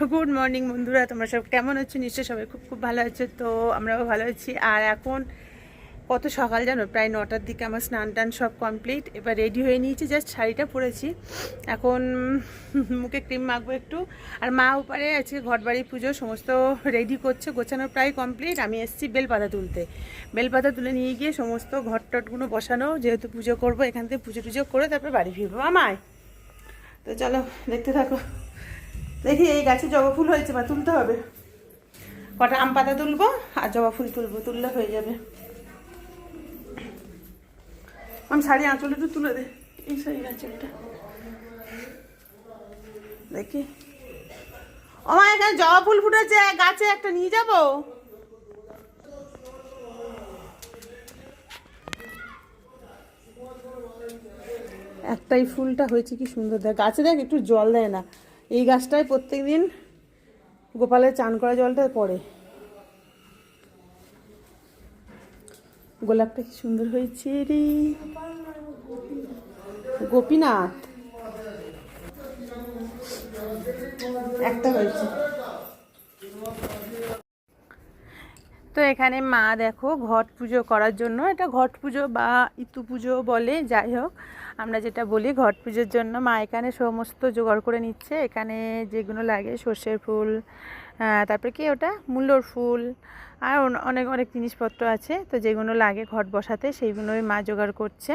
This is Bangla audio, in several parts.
গুড মর্নিং বন্ধুরা, তোমরা সব কেমন আছো? নিশ্চয়ই সবাই খুব খুব ভালো আছো, তো আমরাও ভালো আছি। আর এখন কত সকাল জানো? প্রায় নটার দিকে আমার স্নান টান সব কমপ্লিট এবার রেডি হয়ে নিয়েছি জাস্ট শাড়িটা পরেছি। এখন মুখে ক্রিম মাখবো একটু। আর মা উপরে আজকে ঘর বাড়ি পুজো সমস্ত রেডি করছে, গোছানো প্রায় কমপ্লিট আমি এসেছি বেলপাতা তুলতে। বেলপাতা তুলে নিয়ে গিয়ে সমস্ত ঘর টটগুলো বসানো, যেহেতু পুজো করব, এখান থেকে পুজো টুজো করে তারপরে বাড়ি ফিরবো। আমায়। তো চলো, দেখতে থাকো। দেখি এই গাছে জবা ফুল হয়েছে বা তুলতে হবে। কটা আম পাতা তুলবো আর জবা ফুল তুলবো, তুললে হয়ে যাবে। আমি শাড়ি আঁচল একটু তুলে দে। এই শাড়ি আঁচলটা। দেখি। আমার এখানে জবা ফুল ফুটেছে, গাছে একটা নিয়ে যাব? একটাই ফুলটা হয়েছে কি সুন্দর। দেখ, গাছে দেখ, একটু জল দেয় না। এই গাছটায় প্রত্যেক দিন গোপালের চান করা জলটা পড়ে। গোলাপটা কি সুন্দর হয়েছে রে? গোপীনাথ। একটা হয়েছে। তো এখানে মা দেখো ঘট পুজো করার জন্য, এটা ঘট পুজো বা ইতু পুজো বলে, যাই হোক। আমরা যেটা বলি, ঘট পুজোর জন্য মা এখানে সমস্ত জোগাড় করে নিচ্ছে। এখানে যেগুলো লাগে, সর্ষের ফুল তারপরে কি ওটা? মূল্যর ফুল, আর অনেক অনেক জিনিসপত্র আছে। তো যেগুলো লাগে ঘট বসাতে, সেইগুলোই মা জোগাড় করছে।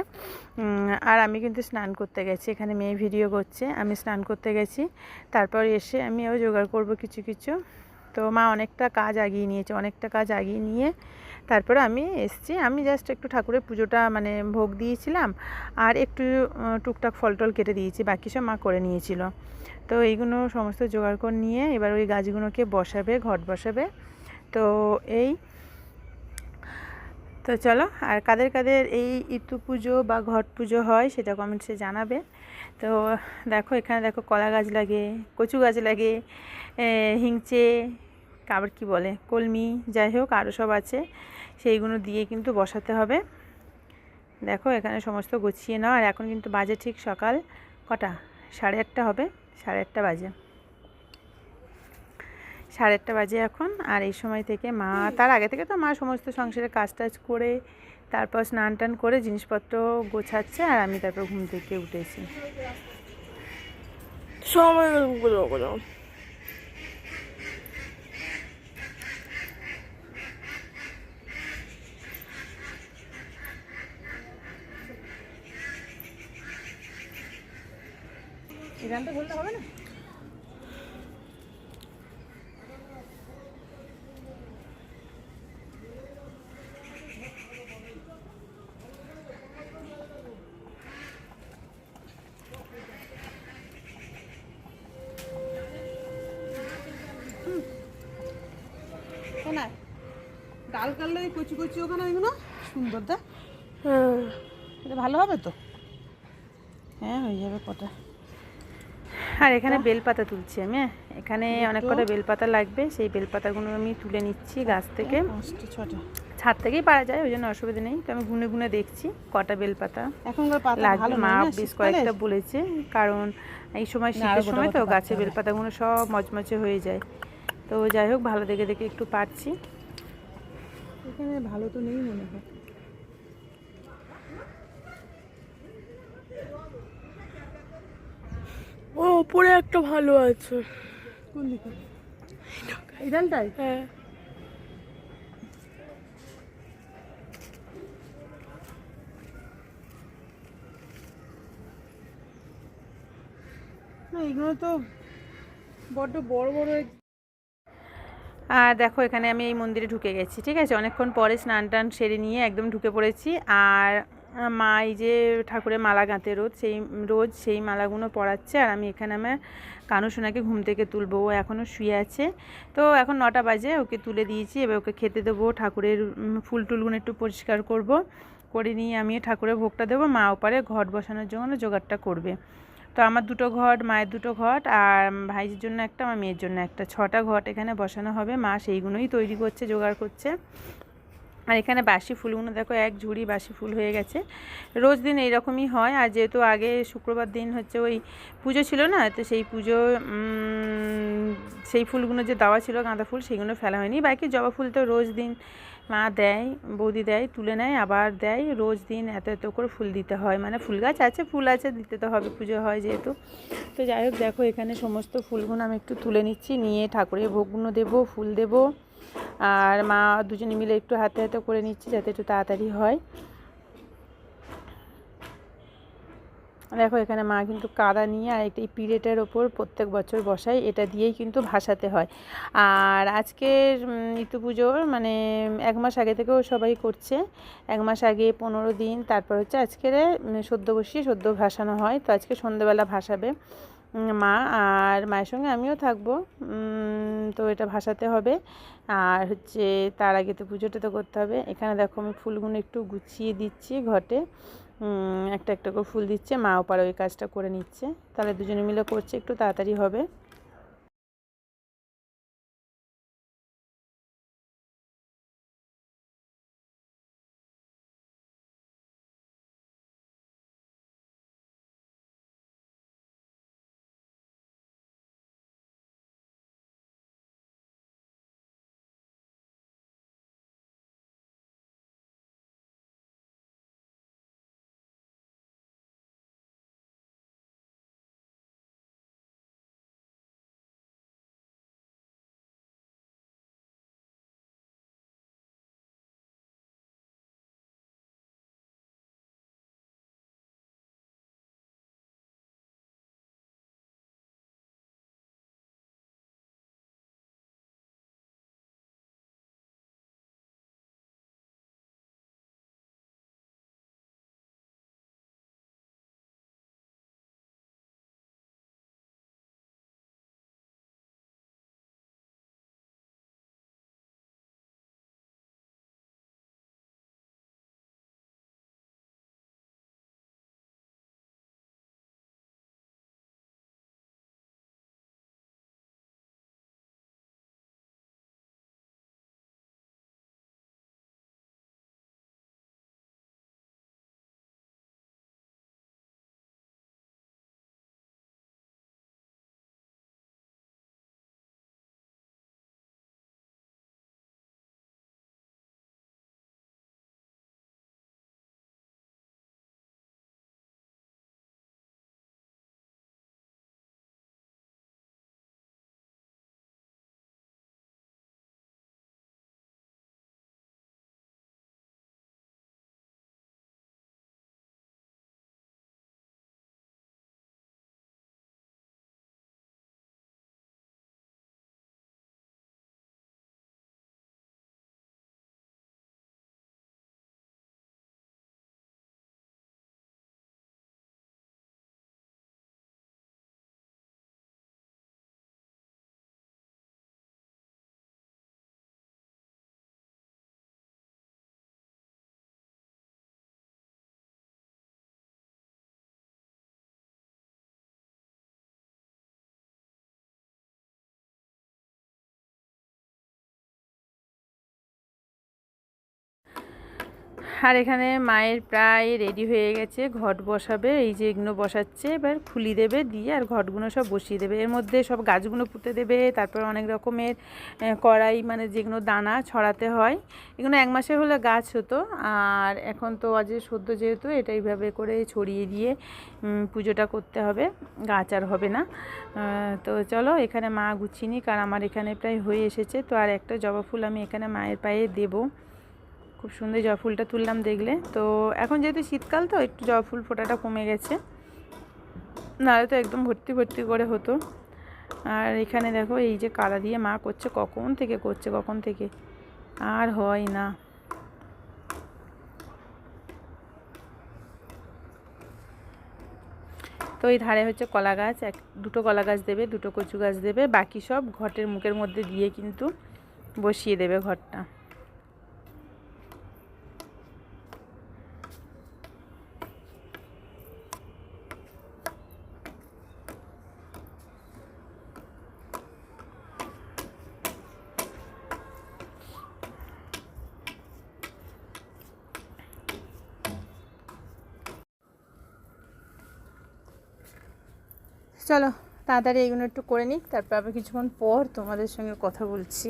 আর আমি কিন্তু স্নান করতে গেছি। এখানে মেয়ে ভিডিও করছে, আমি স্নান করতে গেছি। তারপর এসে আমিও জোগাড় করব কিছু কিছু। তো মা অনেকটা কাজ আগিয়ে নিয়েছে, অনেকটা কাজ আগিয়ে নিয়ে তারপরে আমি এসছি। আমি জাস্ট একটু ঠাকুরের পুজোটা মানে ভোগ দিয়েছিলাম আর একটু টুকটাক ফল টল কেটে দিয়েছি, বাকি সব মা করে নিয়েছিল। তো এইগুলো সমস্ত জোগাড় করে নিয়ে এবার ওই গাছগুলোকে বসাবে, ঘট বসাবে। তো এই, তো চলো, আর কাদের কাদের এই ইতু পুজো বা ঘট পুজো হয় সেটা কমেন্টসে জানাবে। তো দেখো এখানে দেখো কলা গাছ লাগে, কচু গাছ লাগে হিংচে আবার কি বলে, কলমি, যাই হোক আরও সব আছে। সেইগুলো দিয়ে কিন্তু বসাতে হবে। দেখো, এখানে সমস্ত গুছিয়ে নাও। আর এখন কিন্তু বাজে ঠিক সকাল কটা? সাড়ে আটটা হবে। সাড়ে আটটা বাজে। সাড়ে আটটা বাজে এখন। আর এই সময় থেকে মা, তার আগে থেকে তো মা সমস্ত সংসারের কাজ টাজ করে, তারপর স্নান টান করে জিনিসপত্র গোছাচ্ছে, আর আমি তারপর ঘুম থেকে উঠেছি। সময় গুলো এই বলতে হবে না? ডাল কাটলে ওই কচি কচি ওখানে ওইগুলো? সুন্দর দেখ। হ্যাঁ। এটা ভালো হবে তো? হ্যাঁ হয়ে যাবে কটা আর এখানে বেলপাতা তুলছি আমি হ্যাঁ। এখানে অনেক কটা বেলপাতা লাগবে সেই বেলপাতাগুলো আমি তুলে নিচ্ছি গাছ থেকে। ছাদ থেকেই পারা যায় ওই জন্য অসুবিধা নেই। তো আমি গুনে গুনে দেখছি কটা বেলপাতা পাতা লাগবে। মা বেশ কয়েকটা বলেছে কারণ এই সময় শীতের সময় তো গাছে। বেলপাতাগুলো সব মচমচে হয়ে যায়। তো যাই হোক ভালো দেখে দেখে একটু পারছি। এখানে ভালো তো নেই মনে হয় ও উপরে একটা ভালো আছে। কোন দিকে? এই হ্যাঁ। না এগুলো তো বড্ড বড় বড় আর দেখো এখানে আমি এই মন্দিরে ঢুকে গেছি ঠিক আছে? অনেকক্ষণ পরে স্নান টান সেরে নিয়ে একদম ঢুকে পড়েছি। আর মা এই যে ঠাকুরের মালা গাঁতে রোজ, সেই রোজ সেই মালাগুলো পরাচ্ছে আর আমি এখানে আমার কানু সোনাকে ঘুম থেকে তুলবো, ও এখনও শুয়ে আছে। তো এখন নটা বাজে, ওকে তুলে দিয়েছি, এবার ওকে খেতে দেবো, ঠাকুরের ফুল টুলগুলো একটু পরিষ্কার করব। করে নিয়ে আমি ঠাকুরের ভোগটা দেবো, মা ওপারে ঘট বসানোর জন্য জোগাড়টা করবে। তো আমার দুটো ঘট, মায়ের দুটো ঘট আর ভাইজির জন্য একটা, আমার মেয়ের জন্য একটা। ছটা ঘট এখানে বসানো হবে, মা সেইগুলোই তৈরি করছে, জোগাড় করছে। আর এখানে বাসি ফুলগুলো দেখো এক ঝুড়ি বাসি ফুল হয়ে গেছে। রোজ দিন এইরকমই হয়, আর যেহেতু আগে শুক্রবার দিন হচ্ছে ওই পুজো ছিল না, তো সেই পুজো সেই ফুলগুলো যে দেওয়া ছিল, গাঁদা ফুল, সেগুলো ফেলা হয়নি। বাকি জবা ফুল তো রোজ দিন মা দেয়, বৌদি দেয়, তুলে নেয়, আবার দেয়। রোজ দিন এত এত করে ফুল দিতে হয় মানে ফুল গাছ আছে, ফুল আছে, দিতে তো হবে, পুজো হয় যেহেতু। তো যাই হোক, দেখো এখানে সমস্ত ফুলগুলো আমি একটু তুলে নিচ্ছি, নিয়ে ঠাকুরের ভোগগুলো দেবো, ফুল দেবো। আর মা দুজনে মিলে একটু হাতে হাতে করে নিচ্ছি যাতে একটু তাড়াতাড়ি হয়। দেখো, এখানে মা কিন্তু কাদা নিয়ে আর একটি পিড়েটার ওপর প্রত্যেক বছর বসায়, এটা দিয়েই কিন্তু ভাসাতে হয়। আর আজকের ইতু পুজোর মানে এক মাস আগে থেকেও সবাই করছে। এক মাস আগে পনেরো দিন, তারপর হচ্ছে আজকের সদ্য বসিয়ে সদ্য ভাসানো হয়। তো আজকে সন্ধ্যেবেলা ভাসাবে। মা আর মায়ের সঙ্গে আমিও থাকব। তো এটা ভাসাতে হবে। আর হচ্ছে তার আগে তো পুজোটা তো করতে হবে। এখানে দেখো আমি ফুলগুলো একটু গুছিয়ে দিচ্ছি ঘটে। একটা একটা করে ফুল দিচ্ছে। মা ওপারে ওই কাজটা করে নিচ্ছে। তাহলে দুজনে মিলে করছে। একটু তাড়াতাড়ি হবে। আর এখানে মায়ের প্রায় রেডি হয়ে গেছে, ঘট বসাবে, এই যে এগুলো বসাচ্ছে, এবার খুলি দেবে দিয়ে আর ঘটগুলো সব বসিয়ে দেবে। এর মধ্যে সব গাছগুলো পুঁতে দেবে, তারপর অনেক রকমের কড়াই মানে যেগুলো দানা ছড়াতে হয়, এগুলো এক মাসে হলে গাছ হতো। আর এখন তো আজ সদ্য যেহেতু এটা এইভাবে করে ছড়িয়ে দিয়ে পুজোটা করতে হবে, গাছ আর হবে না। তো চলো এখানে মা গুছিয়ে কারণ আমার এখানে প্রায় হয়ে এসেছে। তো আর একটা জবা ফুল আমি এখানে মায়ের পায়ে দেবো। খুব সুন্দর জবা ফুলটা তুললাম দেখলে। তো এখন যেহেতু শীতকাল তো একটু জবা ফুল ফোটাটা কমে গেছে। নাহলে তো একদম ভর্তি ভর্তি করে হতো। আর এখানে দেখো এই যে কালা দিয়ে মা করছে, কখন থেকে করছে, কখন থেকে? আর হয় না। তো এই ধারে হচ্ছে কলা গাছ, এক, দুটো কলা গাছ দেবে, দুটো কচু গাছ দেবে, বাকি সব ঘটের মুখের মধ্যে দিয়ে কিন্তু বসিয়ে দেবে ঘরটা। চলো তাড়াতাড়ি এগুলো একটু করে নিক তারপর আবার কিছুক্ষণ পর তোমাদের সঙ্গে কথা বলছি।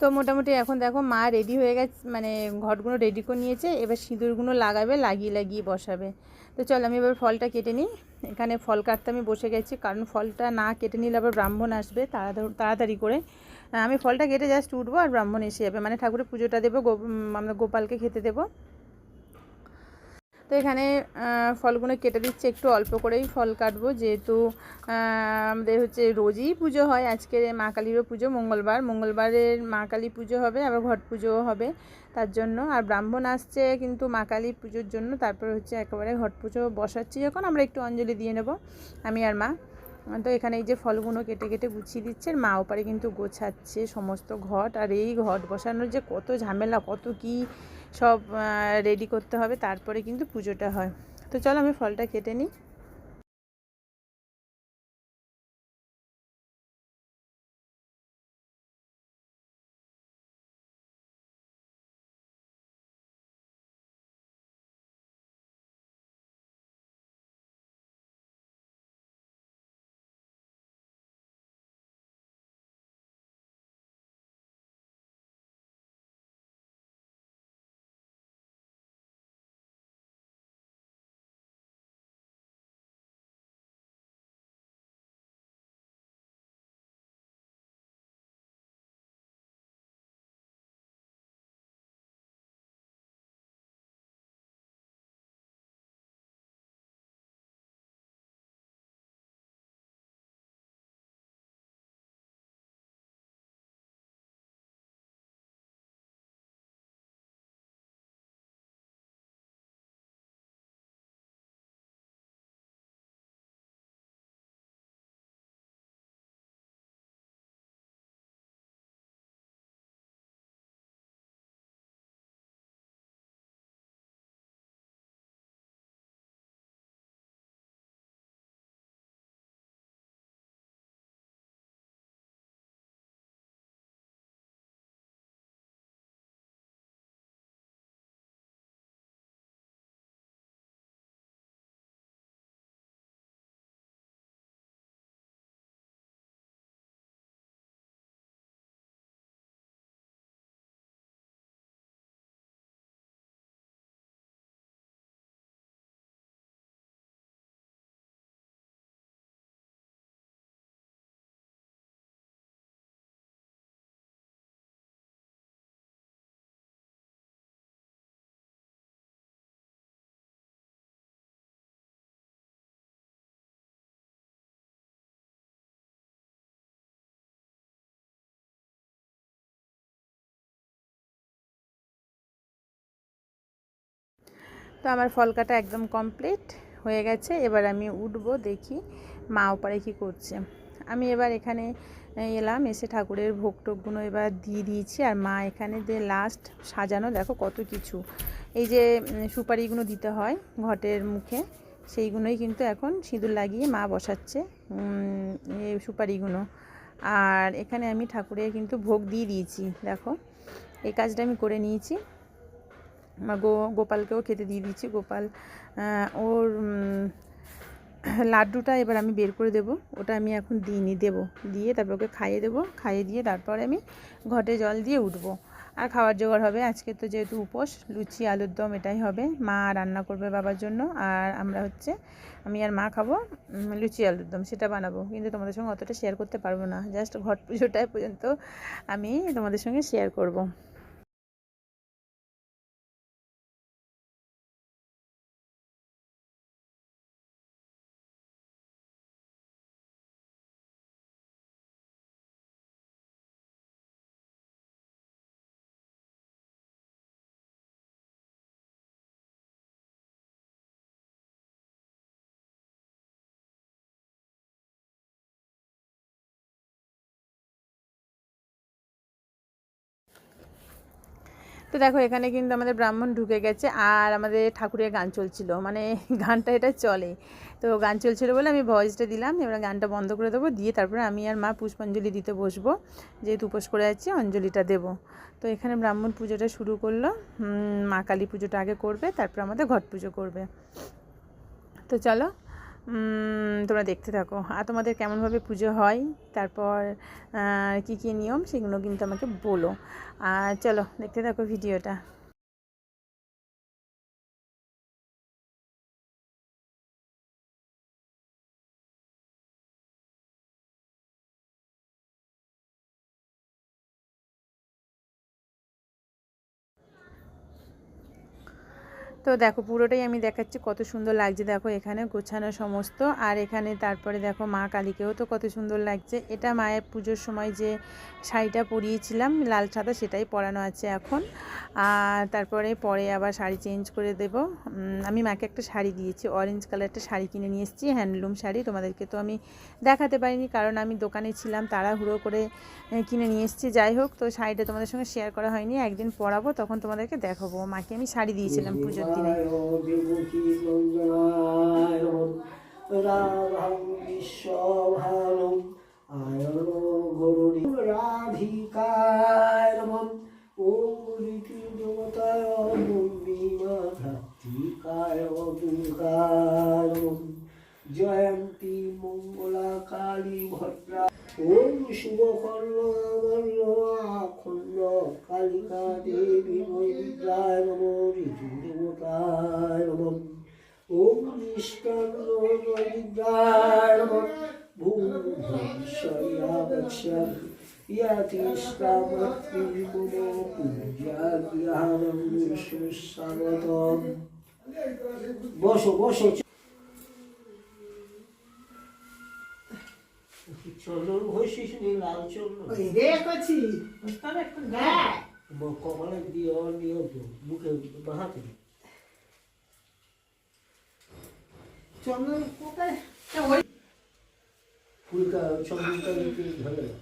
তো মোটামুটি এখন দেখো মা রেডি হয়ে গেছে মানে ঘটগুলো রেডি করে নিয়েছে, এবার সিঁদুরগুলো লাগাবে, লাগিয়ে লাগিয়ে বসাবে। তো চল আমি এবার ফলটা কেটে নিই। এখানে ফল কাটতে আমি বসে গেছি, কারণ ফলটা না কেটে নিলে আবার ব্রাহ্মণ আসবে, তাড়াতাড়ি তাড়াতাড়ি করে। আমি ফলটা কেটে জাস্ট উঠবো আর ব্রাহ্মণ এসে যাবে। মানে ঠাকুরের পুজোটা দেবো আমরা গোপালকে খেতে দেবো। তো এখানে ফলগুলো কেটে দিচ্ছে, একটু অল্প করেই ফল কাটবো। যেহেতু আমাদের হচ্ছে রোজই পুজো হয় আজকের মা কালীরও পুজো, মঙ্গলবার। মঙ্গলবারের মা কালী পুজো হবে, আবার ঘট পুজোও হবে, তার জন্য। আর ব্রাহ্মণ আসছে কিন্তু মা কালী পুজোর জন্য, তারপর হচ্ছে একেবারে ঘট পুজো বসাচ্ছি। যখন আমরা একটু অঞ্জলি দিয়ে নেব, আমি আর মা। তো এখানে এই যে ফলগুলো কেটে কেটে গুছিয়ে দিচ্ছে, আর মা ওপারে কিন্তু গোছাচ্ছে সমস্ত ঘট। আর এই ঘট বসানোর যে কত ঝামেলা, কত কি সব রেডি করতে হবে তারপরে কিন্তু পুজোটা হয়। তো চলো আমি ফলটা কেটে নিই। তো আমার ফল কাটা একদম কমপ্লিট হয়ে গেছে। এবার আমি উঠবো, দেখি মা ওপারে কী করছে। আমি এবার এখানে এলাম, এসে ঠাকুরের ভোগ টোকগুলো এবার দিয়ে দিয়েছি আর মা এখানে যে লাস্ট সাজানো, দেখো কত কিছু। এই যে সুপারিগুলো দিতে হয় ঘটের মুখে, সেইগুলোই কিন্তু এখন সিঁদুর লাগিয়ে মা বসাচ্ছে এই সুপারিগুলো। আর এখানে আমি ঠাকুরের কিন্তু ভোগ দিয়ে দিয়েছি, দেখো। এই কাজটা আমি করে নিয়েছি। গো গোপালকেও খেতে দিয়ে দিচ্ছি গোপাল ওর লাড্ডুটা এবার আমি বের করে দেব ওটা আমি এখন দিইনি দেবো দিয়ে তারপর ওকে খাইয়ে দেবো খাইয়ে দিয়ে তারপরে আমি ঘটে জল দিয়ে উঠবো আর খাওয়ার জোগাড় হবে। আজকে তো যেহেতু উপোস, লুচি, আলুর দম এটাই হবে। মা রান্না করবে বাবার জন্য। আর আমরা হচ্ছে, আমি আর মা খাব লুচি, আলুর দম। সেটা বানাবো। কিন্তু তোমাদের সঙ্গে অতটা শেয়ার করতে পারব না। জাস্ট ঘট পুজোটায় পর্যন্ত আমি তোমাদের সঙ্গে শেয়ার করব। তো দেখো, এখানে কিন্তু আমাদের ব্রাহ্মণ ঢুকে গেছে আর আমাদের ঠাকুরের গান চলছিল। মানে গানটা এটা চলে। তো গান চলছিল বলে আমি ভয়েসটা দিলাম, এবার গানটা বন্ধ করে দেবো। দিয়ে তারপরে আমি আর মা পুষ্পাঞ্জলি দিতে বসবো। যেহেতু উপোস করে যাচ্ছি অঞ্জলিটা দেবো। তো এখানে ব্রাহ্মণ পুজোটা শুরু করল। মা কালী পুজোটা আগে করবে, তারপর আমাদের ঘট পুজো করবে। তো চলো তোমরা দেখতে থাকো। আর তোমাদের কেমনভাবে পুজো হয়, তারপর কি কি নিয়ম, সেগুলো কিন্তু আমাকে বলো। আর চলো, দেখতে থাকো ভিডিওটা। তো দেখো পুরোটাই আমি দেখাচ্ছি কত সুন্দর লাগছে দেখো এখানে গোছানো সমস্ত। আর এখানে তারপরে দেখো মা কালীকেও তো কত সুন্দর লাগছে। এটা মায়ের পুজোর সময় যে শাড়িটা পরিয়েছিলাম লাল সাদা সেটাই পরানো আছে এখন। আর তারপরে পরে আবার শাড়ি চেঞ্জ করে দেব। আমি মাকে একটা শাড়ি দিয়েছি অরেঞ্জ কালার একটা শাড়ি কিনে নিয়ে এসেছি হ্যান্ডলুম শাড়ি। তোমাদেরকে তো আমি দেখাতে পারিনি কারণ আমি দোকানে ছিলাম তাড়াহুড়ো করে কিনে নিয়ে এসেছি। যাই হোক তো শাড়িটা তোমাদের সঙ্গে শেয়ার করা হয়নি। একদিন পরাবো তখন তোমাদেরকে দেখাবো। মাকে আমি শাড়ি দিয়েছিলাম পুজোর দেবকী নন্দনায় রাধাম বিশ্বভানম। আয়ন গরুণী। রাধিকায় নমঃ। ওম ঋতু দেবতায় জয়ন্তী মঙ্গলা কালী ভদ্রা ওম শুভকর্ণ আখণ্ড কালিকা দেবী মৈত্রায় নম ঋতু দেবতায় নম ওম নিষ্কান্ন নৈদ্রায় নম ভূম ভবিষ্যাবক্ষ্যাম ইয়াতিষ্কামত্রি মম সুস্বাগতম বসো বসো চন্দন ঘষিস নি লাল হ্যাঁ। দিও মুখে বাহাতে চন্দন কোথায়? ফুলকা চন্দনটা দাও।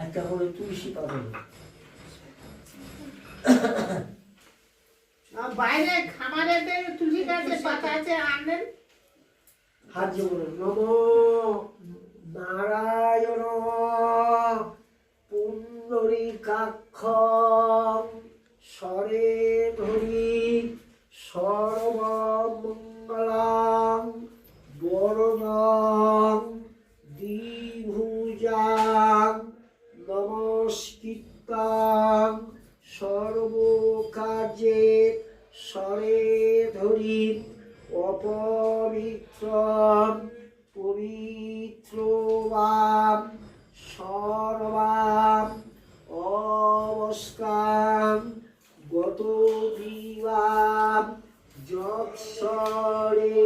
একটা করে তুলসী। আর বাইরে খামারেতে তুলসী গাছের পাতা আছে, আনলেন? হাত জোড়ো নম নারায়ণ পুণ্ডরী কাক্ষ স্বরে ধরি সর্বমঙ্গলাং বরণং দ্বিভুজাং নমস্কৃতাং সর্বকার্যে স্বরে ধরি অপবিত্র পবিত্রবাম সর্বাম অবস্থাম গত বিবাম যৎসরে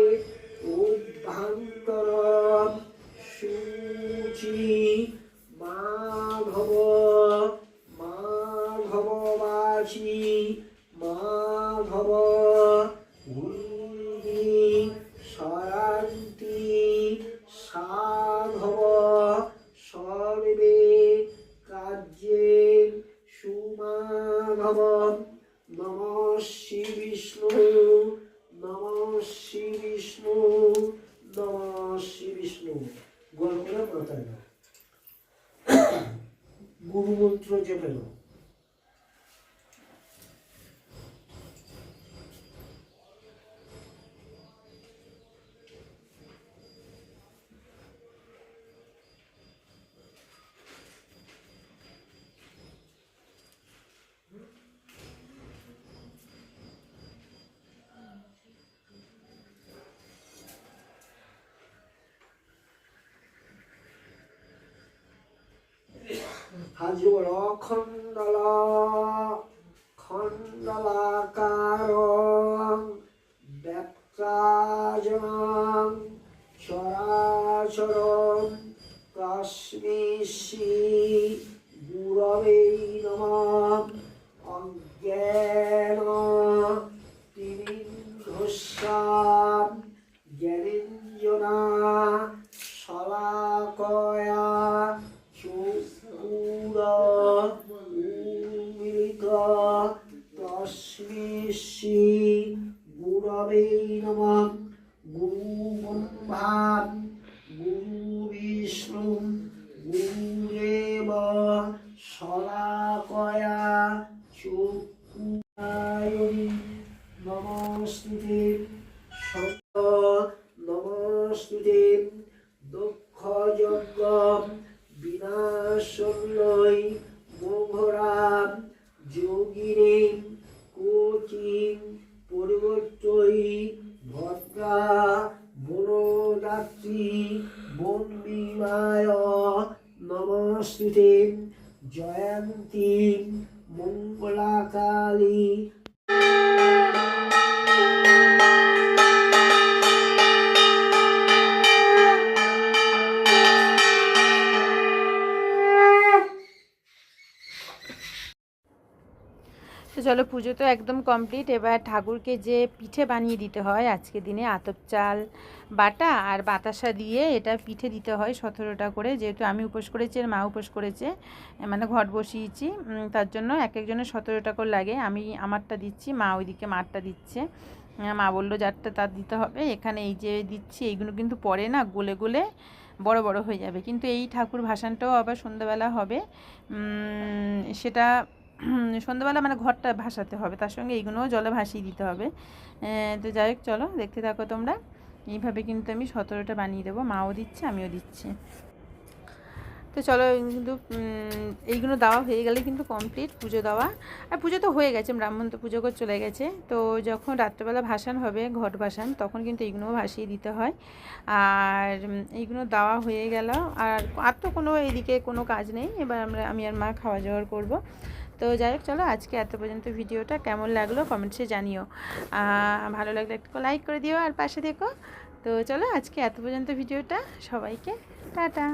喊起我了，坑的了。জয়ন্তী মঙ্গলাকালী চলো পুজো তো একদম কমপ্লিট এবার ঠাকুরকে যে পিঠে বানিয়ে দিতে হয়, আজকে দিনে আতপ চাল, বাটা আর বাতাসা দিয়ে এটা পিঠে দিতে হয় সতেরোটা করে। যেহেতু আমি উপোস করেছি আর মা উপোস করেছে মানে ঘট বসিয়েছি তার জন্য এক একজনের সতেরোটা করে লাগে। আমি আমারটা দিচ্ছি, মা ওইদিকে মারটা দিচ্ছে। মা বলল, যারটা তার দিতে হবে, এখানে এই যে দিচ্ছি, এইগুলো কিন্তু পরে না গলে গলে বড় বড় হয়ে যাবে। কিন্তু এই ঠাকুর ভাসানটাও আবার সন্ধ্যাবেলা হবে। সেটা সন্ধ্যাবেলা মানে ঘরটা ভাসাতে হবে, তার সঙ্গে এইগুলোও জলে ভাসিয়ে দিতে হবে। তো যাই হোক, চলো, দেখতে থাকো তোমরা। এইভাবে কিন্তু আমি সতেরোটা বানিয়ে দেবো, মাও দিচ্ছে, আমিও দিচ্ছি। তো চলো কিন্তু এইগুলো দেওয়া হয়ে গেলে কিন্তু কমপ্লিট পুজো দেওয়া। আর পুজো তো হয়ে গেছে, ব্রাহ্মণ তো পুজো করে চলে গেছে। তো যখন রাত্রেবেলা ভাসান হবে, ঘট ভাসান, তখন কিন্তু এইগুলোও ভাসিয়ে দিতে হয়। আর এইগুলো দেওয়া হয়ে গেল। আর আর তো কোনো এইদিকে কোনো কাজ নেই। এবার আমরা, আমি আর মা খাওয়া দাওয়ার করব। তো যাই হোক, চলো আজকে এত পর্যন্ত ভিডিওটা কেমন লাগল কমেন্টসে জানিও। ভালো লাগলে একটু লাইক করে দিও আর পাশে দেখো তো চলো আজকে এত পর্যন্ত ভিডিওটা, সবাইকে টাটা।